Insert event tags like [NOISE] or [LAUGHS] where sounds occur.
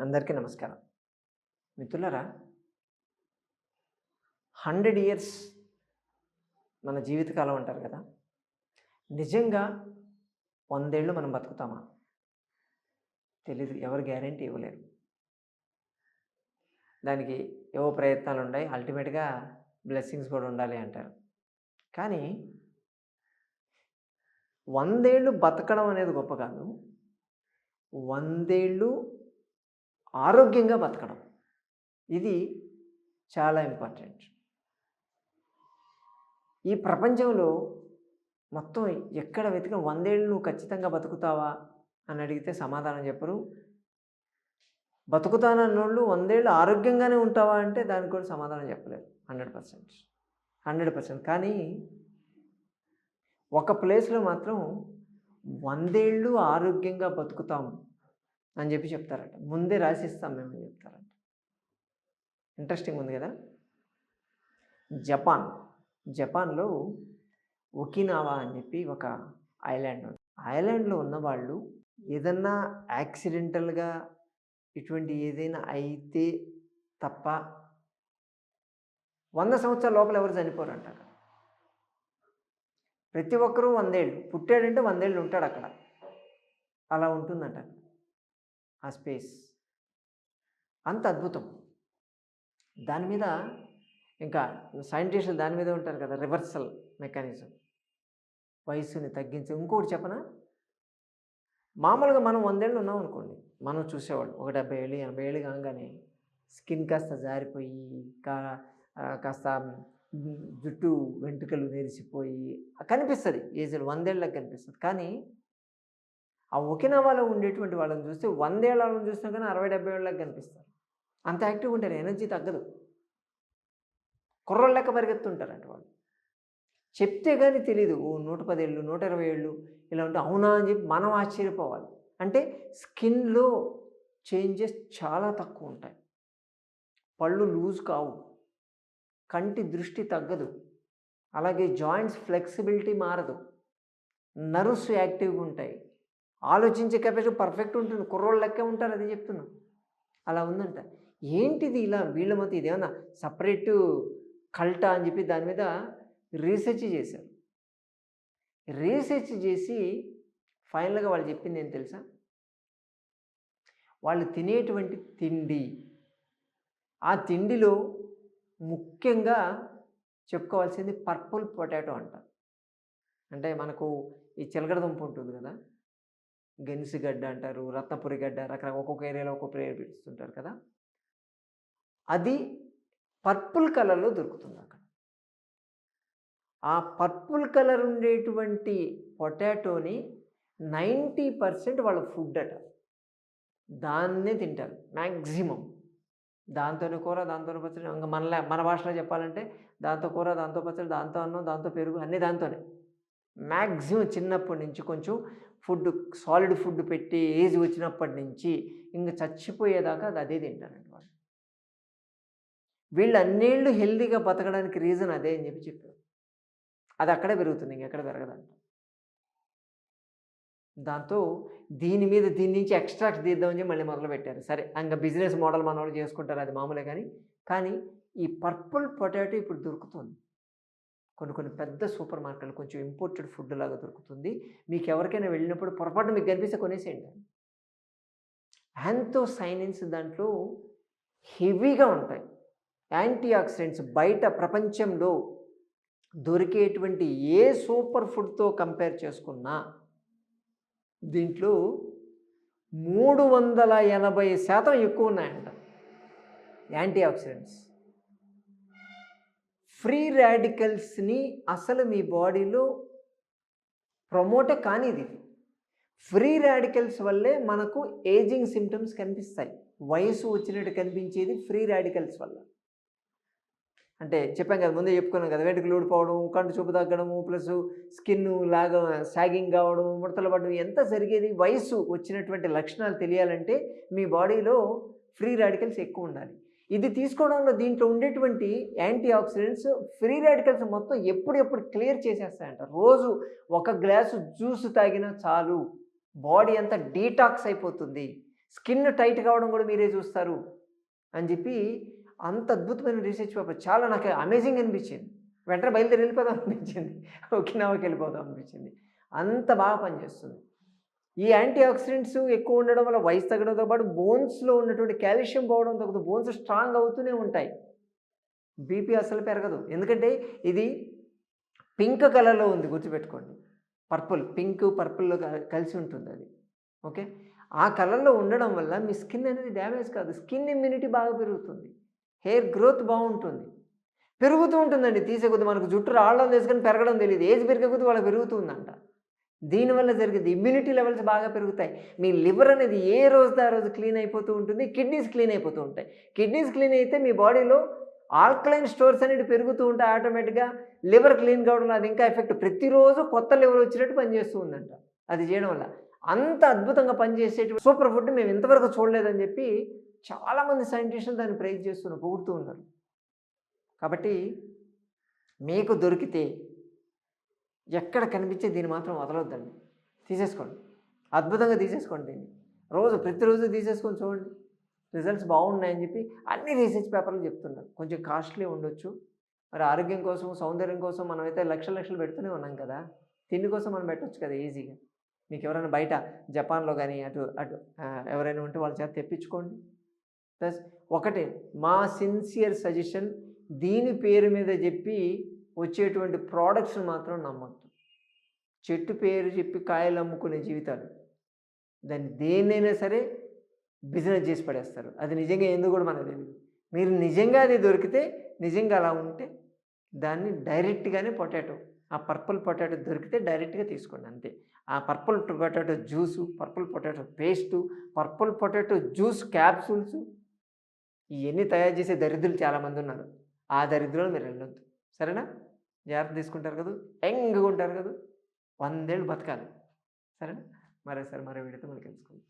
అందరికీ నమస్కారం. మిత్రులరా హండ్రెడ్ ఇయర్స్ మన జీవితకాలం అంటారు కదా నిజంగా వందేళ్ళు మనం బతుకుతామా? తెలీదు ఎవరు గ్యారంటీ ఇవ్వలేరు. దానికి ఏవో ప్రయత్నాలు ఉన్నాయి అల్టిమేట్గా బ్లెస్సింగ్స్ కూడా ఉండాలి అంటారు. కానీ వందేళ్ళు బతకడం అనేది గొప్ప కాదు. వందేళ్ళు ఆరోగ్యంగా బతకడం. ఇది చాలా ఇంపార్టెంట్. ఈ ప్రపంచంలో మొత్తం ఎక్కడ వెతికిన వందేళ్ళు నువ్వు ఖచ్చితంగా బతుకుతావా అని అడిగితే సమాధానం చెప్పరు. బతుకుతానన్నోళ్ళు వందేళ్ళు ఆరోగ్యంగానే ఉంటావా అంటే దానికి కూడా సమాధానం చెప్పలేరు. Hundred percent. Hundred percent. కానీ ఒక ప్లేస్లో మాత్రం వందేళ్ళు ఆరోగ్యంగా బతుకుతాం అని చెప్పి చెప్తారట. ముందే రాసిస్తాం మేము అని చెప్తారట. ఇంట్రెస్టింగ్ ఉంది కదా? జపాన్. జపాన్లో ఒకినావా అని చెప్పి ఒక ఐలాండ్ ఉంది. ఐలాండ్లో ఉన్నవాళ్ళు ఏదన్నా యాక్సిడెంటల్గా ఇటువంటి ఏదైనా అయితే తప్ప వంద సంవత్సరాల లోపల ఎవరు చనిపోరంట అంట ప్రతి ఒక్కరూ వందేళ్ళు. పుట్టాడంటే వందేళ్ళు ఉంటాడు అక్కడ. అలా ఉంటుందంట. ఆ స్పేస్. అంత అద్భుతం. దాని మీద ఇంకా సైంటిస్టులు దాని మీద ఉంటారు కదా రివర్సల్ మెకానిజం. వయసుని తగ్గించి ఇంకోటి చెప్పనా? మామూలుగా మనం వందేళ్ళు ఉన్నాం అనుకోండి. మనం చూసేవాళ్ళు. ఒక డెబ్బై ఏళ్ళు ఎనభై ఏళ్ళు కాగానే స్కిన్ కాస్త జారిపోయి కా కాస్త జుట్టు వెంట్రుకలు నెరిసిపోయి కనిపిస్తుంది. ఏజ్ వందేళ్ళకి కనిపిస్తుంది. కానీ ఆ ఒకినవాలో ఉండేటువంటి వాళ్ళని చూస్తే వందేళ్ళ వాళ్ళని చూసినా కానీ అరవై డెబ్బై ఏళ్ళకి కనిపిస్తారు. అంత యాక్టివ్గా ఉంటారు. ఎనర్జీ తగ్గదు. కుర్రోళ్ళ లెక్క పరిగెత్తుంటారంట వాళ్ళు. చెప్తే కానీ తెలియదు ఓ నూట పదేళ్ళు నూట ఇరవై ఏళ్ళు ఇలా ఉంటే అవునా అని చెప్పి మనం ఆశ్చర్యపోవాలి. అంటే స్కిన్లో చేంజెస్ చాలా తక్కువ ఉంటాయి. పళ్ళు లూజ్ కావు. కంటి దృష్టి తగ్గదు. అలాగే జాయింట్స్ ఫ్లెక్సిబిలిటీ మారదు. నర్వ్స్ యాక్టివ్గా ఉంటాయి. ఆలోచించే కెపాసిటీ పర్ఫెక్ట్ ఉంటుంది. కుర్రోళ్ళ లెక్కే ఉంటారు అది చెప్తున్నా. అలా ఉందంట. ఏంటిది ఇలా? వీళ్ళ మధ్య ఇదేమన్నా సపరేట్ కల్టా అని చెప్పి దాని మీద రీసెర్చ్ చేశారు. రీసెర్చ్ చేసి ఫైనల్గా వాళ్ళు చెప్పింది ఏం తెలుసా? వాళ్ళు తినేటువంటి తిండి. ఆ తిండిలో ముఖ్యంగా చెప్పుకోవాల్సింది పర్పుల్ పొటాటో అంట. అంటే మనకు ఈ చిలకడదుంప ఉంటుంది కదా? గెనిసిగడ్డ అంటారు రత్నపురి గడ్డ రకరకాల ఒక్కొక్క ఏరియాలో ఒక్కొక్క పేరు పిలుస్తుంటారు కదా. అది పర్పుల్ కలర్లో దొరుకుతుంది అక్కడ. ఆ పర్పుల్ కలర్ ఉండేటువంటి పొటాటోని నైంటీ పర్సెంట్ వాళ్ళ ఫుడ్ అట. దాన్నే తింటారు మ్యాక్సిమం దాంతోనే కూర దాంతోనే పచ్చడి ఇంకా మన మన భాషలో చెప్పాలంటే దాంతో కూర దాంతో పచ్చడి దాంతో అన్నం దాంతో పెరుగు అన్నీ దాంతోనే. మ్యాక్సిమం చిన్నప్పటి నుంచి కొంచెం ఫుడ్ సాలిడ్ ఫుడ్ పెట్టి ఏజ్ వచ్చినప్పటి నుంచి ఇంకా చచ్చిపోయేదాకా అది అదే తింటారండి వాళ్ళు. వీళ్ళు అన్నేళ్ళు హెల్దీగా బతకడానికి రీజన్ అదే అని చెప్పి చెప్పారు. అది అక్కడే పెరుగుతుంది ఇంకెక్కడ పెరగదంట. దాంతో దీని మీద దీని నుంచి ఎక్స్ట్రాక్ట్ తీద్దామని మళ్ళీ మొదలు పెట్టారు. సరే ఇంకా బిజినెస్ మోడల్ మన వాళ్ళు చేసుకుంటారు అది మామూలే కానీ కానీ ఈ పర్పుల్ పొటాటో ఇప్పుడు దొరుకుతుంది. కొన్ని కొన్ని పెద్ద సూపర్ మార్కెట్లు కొంచెం ఇంపోర్టెడ్ ఫుడ్ లాగా దొరుకుతుంది. మీకు ఎవరికైనా వెళ్ళినప్పుడు పొరపాటు మీకు కనిపిస్తే కొనేసేయండి. యాంథోసైనిన్స్ దాంట్లో హెవీగా ఉంటాయి. యాంటీ ఆక్సిడెంట్స్ బయట ప్రపంచంలో దొరికేటువంటి ఏ సూపర్ ఫుడ్తో కంపేర్ చేసుకున్నా దీంట్లో మూడు వందల ఎనభై శాతం ఎక్కువ ఉన్నాయంట యాంటీ ఆక్సిడెంట్స్ ఫ్రీ రాడికల్స్ని అసలు మీ బాడీలో ప్రమోటే కానిది ఇది. ఫ్రీ రాడికల్స్ వల్లే మనకు ఏజింగ్ సిమ్టమ్స్ కనిపిస్తాయి. వయసు వచ్చినట్టు కనిపించేది ఫ్రీ రాడికల్స్ వల్ల. అంటే చెప్పాం కదా ముందే చెప్పుకున్నాం కదా వెంటకు ఊడిపోవడం కంటి చూపు తగ్గడము ప్లస్ స్కిన్ లాగా సాగింగ్ కావడం ముడతలు పడడం ఎంత జరిగేది వయసు వచ్చినటువంటి లక్షణాలు తెలియాలంటే మీ బాడీలో ఫ్రీ రాడికల్స్ ఎక్కువ ఉండాలి. ఇది తీసుకోవడంలో దీంట్లో ఉండేటువంటి యాంటీ ఆక్సిడెంట్స్ ఫ్రీ రాడికల్స్ మొత్తం ఎప్పుడెప్పుడు క్లియర్ చేసేస్తాయంట. రోజు ఒక గ్లాసు జ్యూస్ తాగినా చాలు. బాడీ అంతా డీటాక్స్ అయిపోతుంది. స్కిన్ టైట్ కావడం కూడా మీరే చూస్తారు అని చెప్పి అంత అద్భుతమైన రీసెర్చ్ పేపర్ చాలా నాకు అమేజింగ్ అనిపించింది. వెంటనే బయలుదేరి వెళ్ళిపోదాం అనిపించింది. [LAUGHS] ఓకినావాకి వెళ్ళిపోదాం అనిపించింది. అంత బాగా పనిచేస్తుంది. ఈ యాంటీ ఆక్సిడెంట్స్ ఎక్కువ ఉండడం వల్ల వయసు తగ్గడంతో పాటు బోన్స్లో ఉన్నటువంటి కాల్షియం పోవడంతో పాటు బోన్స్ స్ట్రాంగ్ అవుతూనే ఉంటాయి. బీపీ అసలు పెరగదు. ఎందుకంటే ఇది పింక్ కలర్లో ఉంది గుర్తుపెట్టుకోండి. పర్పుల్ పింక్ పర్పుల్లో కలిసి ఉంటుంది అది. ఓకే? ఆ కలర్లో ఉండడం వల్ల మీ స్కిన్ అనేది డ్యామేజ్ కాదు. స్కిన్ ఇమ్యూనిటీ బాగా పెరుగుతుంది. హెయిర్ గ్రోత్ బాగుంటుంది. పెరుగుతూ ఉంటుందండి. తీసే కొద్ది మనకు జుట్టు రావడం తీసుకొని పెరగడం తెలియదు ఏజ్ పెరిగే కొద్ది వాళ్ళు పెరుగుతుందంట. దీనివల్ల జరిగేది. ఇమ్యూనిటీ లెవెల్స్ బాగా పెరుగుతాయి. మీ లివర్ అనేది ఏ రోజు ఆ రోజు క్లీన్ అయిపోతూ ఉంటుంది? కిడ్నీస్ క్లీన్ అయిపోతూ ఉంటాయి. కిడ్నీస్ క్లీన్ అయితే మీ బాడీలో ఆల్కలైన్ స్టోర్స్ అనేవి పెరుగుతూ ఉంటాయి ఆటోమేటిక్గా. లివర్ క్లీన్ కావడం అది ఇంకా ఎఫెక్ట్. ప్రతిరోజు కొత్త లివర్ వచ్చినట్టు పనిచేస్తూ ఉందంట. అది చేయడం వల్ల అంత అద్భుతంగా పనిచేసేటువంటి సూపర్ ఫుడ్ మేము ఇంతవరకు చూడలేదని చెప్పి చాలామంది సైంటిస్టులు దాన్ని ప్రైజ్ చేస్తున్నారు పొగుడుతూ ఉన్నారు. కాబట్టి మీకు దొరికితే ఎక్కడ కనిపించే దీన్ని మాత్రం వదలొద్దండి. తీసేసుకోండి. అద్భుతంగా తీసేసుకోండి దీన్ని. రోజు ప్రతిరోజు తీసేసుకొని చూడండి. రిజల్ట్స్ బాగున్నాయని చెప్పి అన్ని రీసెర్చ్ పేపర్లు చెప్తున్నారు. కొంచెం కాస్ట్లీ ఉండొచ్చు. మరి ఆరోగ్యం కోసం సౌందర్యం కోసం మనమైతే లక్షల లక్షలు పెడుతూనే ఉన్నాం కదా. తిండి కోసం మనం పెట్టవచ్చు కదా ఈజీగా. మీకు ఎవరైనా బయట జపాన్లో కానీ అటు అటు ఎవరైనా ఉంటే వాళ్ళ చేత తెప్పించుకోండి. ప్లస్ ఒకటే మా సిన్సియర్ సజెషన్ దీని పేరు మీద చెప్పి వచ్చేటువంటి ప్రోడక్ట్స్ని మాత్రం నమ్మద్దు. చెట్టు పేరు చెప్పి కాయలు అమ్ముకునే జీవితాలు. దాన్ని దేన్నైనా సరే బిజినెస్ చేసి పడేస్తారు. అది నిజంగా ఎందుకు కూడా మనకు తెలియదు మీరు నిజంగా అది దొరికితే నిజంగా అలా ఉంటే దాన్ని డైరెక్ట్గానే పొటాటో ఆ పర్పుల్ పొటాటో దొరికితే డైరెక్ట్గా తీసుకోండి అంతే. ఆ purple potato juice purple potato paste purple potato juice capsules ఇవన్నీ తయారు చేసే దరిద్రులు చాలామంది ఉన్నారు. ఆ దరిద్రులు మీరు వెళ్ళొద్దు. సరేనా? జాగ్రత్త తీసుకుంటారు కదా? యంగ్గా ఉంటారు కదా? వందేళ్ళు బతకాలి. సరేనా? మరోసారి మరో వీడియోతో మనకి తెలుసుకుందాం